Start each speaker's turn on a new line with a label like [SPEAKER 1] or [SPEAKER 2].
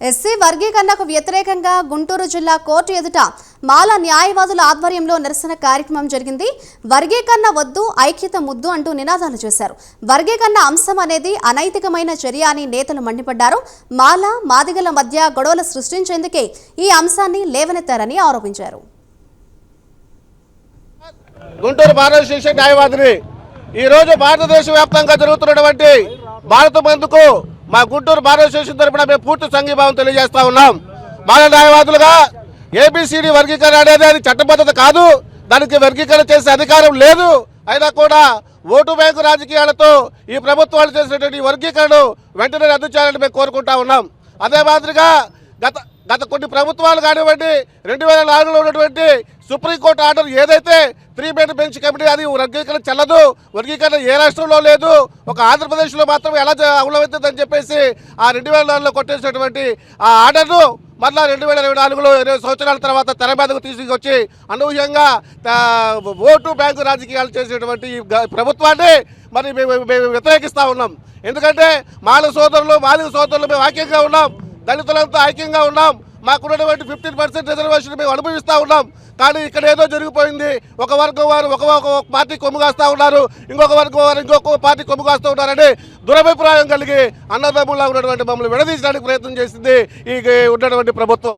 [SPEAKER 1] SC వర్గీకరణకు వ్యతిరేకంగా గుంటూరు జిల్లా కోర్టు ఎదుట మాల న్యాయవాదుల ఆధ్వర్యంలో నిరసన కార్యక్రమం జరిగింది. వర్గీకరణ వద్దు ఐక్యత ముద్దు అంటూ నినాదాలు చేశారు. వర్గీకరణ అంశం అనేది అనైతికమైన చర్య అని నేతలు మండిపడ్డారు. మాల మాదిగల మధ్య గొడవలు సృష్టించేందుకే ఈ అంశాన్ని లేవనెత్తారని ఆరోపించారు.
[SPEAKER 2] గుంటూరు మానవ శిక్ష న్యాయవాదిని ఈరోజు భారతదేశ వ్యాప్తంగా జరుగుతున్నటువంటి భారత బంధుకు మా గుంటూరు భారతదేశం తరఫున మేము పూర్తి సంఘీభావం తెలియజేస్తా ఉన్నాం. బాల న్యాయవాదులుగా ఏబిసిడి వర్గీకరణ అనేది అది చట్టబద్ధత కాదు. దానికి వర్గీకరణ చేసే అధికారం లేదు. అయినా కూడా ఓటు బ్యాంకు రాజకీయాలతో ఈ ప్రభుత్వాలు చేసినటువంటి వర్గీకరణ వెంటనే రద్దు చేయాలని మేము కోరుకుంటా ఉన్నాం. అదే మాదిరిగా గత గత కొన్ని ప్రభుత్వాలు కానివ్వండి రెండు వేల నాలుగులో ఉన్నటువంటి సుప్రీంకోర్టు ఆర్డర్ ఏదైతే త్రీ మెన్ బెంచ్ కమిటీ అది వర్గీకరణ చెల్లదు వర్గీకరణ ఏ రాష్ట్రంలో లేదు ఒక ఆంధ్రప్రదేశ్లో మాత్రమే ఎలా జ- చెప్పేసి ఆ రెండు వేల నాలుగులో కొట్టేసినటువంటి ఆ ఆర్డర్ను మళ్ళా రెండు వేల ఇరవై నాలుగులో ఇరవై సంవత్సరాల తర్వాత తెర మీదకు తీసుకొచ్చి అనూహ్యంగా ఓటు బ్యాంకు రాజకీయాలు చేసేటువంటి ఈ ప్రభుత్వాన్ని మరి మేము మేము వ్యతిరేకిస్తూ ఉన్నాం. ఎందుకంటే మాల సోదరులు మాలిక సోదరులు మేము వాక్యంగా ఉన్నాం. దళితులంతా ఐక్యంగా ఉన్నాం. మాకున్నటువంటి ఫిఫ్టీన్ పర్సెంట్ రిజర్వేషన్ మేము అనుభవిస్తూ ఉన్నాం. కానీ ఇక్కడ ఏదో జరిగిపోయింది. ఒక వర్గం వారు ఒక పార్టీ కొమ్ము కాస్తూ ఉన్నారు. ఇంకొక వర్గం వారు ఇంకొక పార్టీ కొమ్ము కాస్తూ ఉన్నారని దురభిప్రాయం కలిగి అన్నదమ్ములా ఉన్నటువంటి మమ్మల్ని విడదీయడానికి ప్రయత్నం చేసింది ఈ ఉన్నటువంటి ప్రభుత్వం.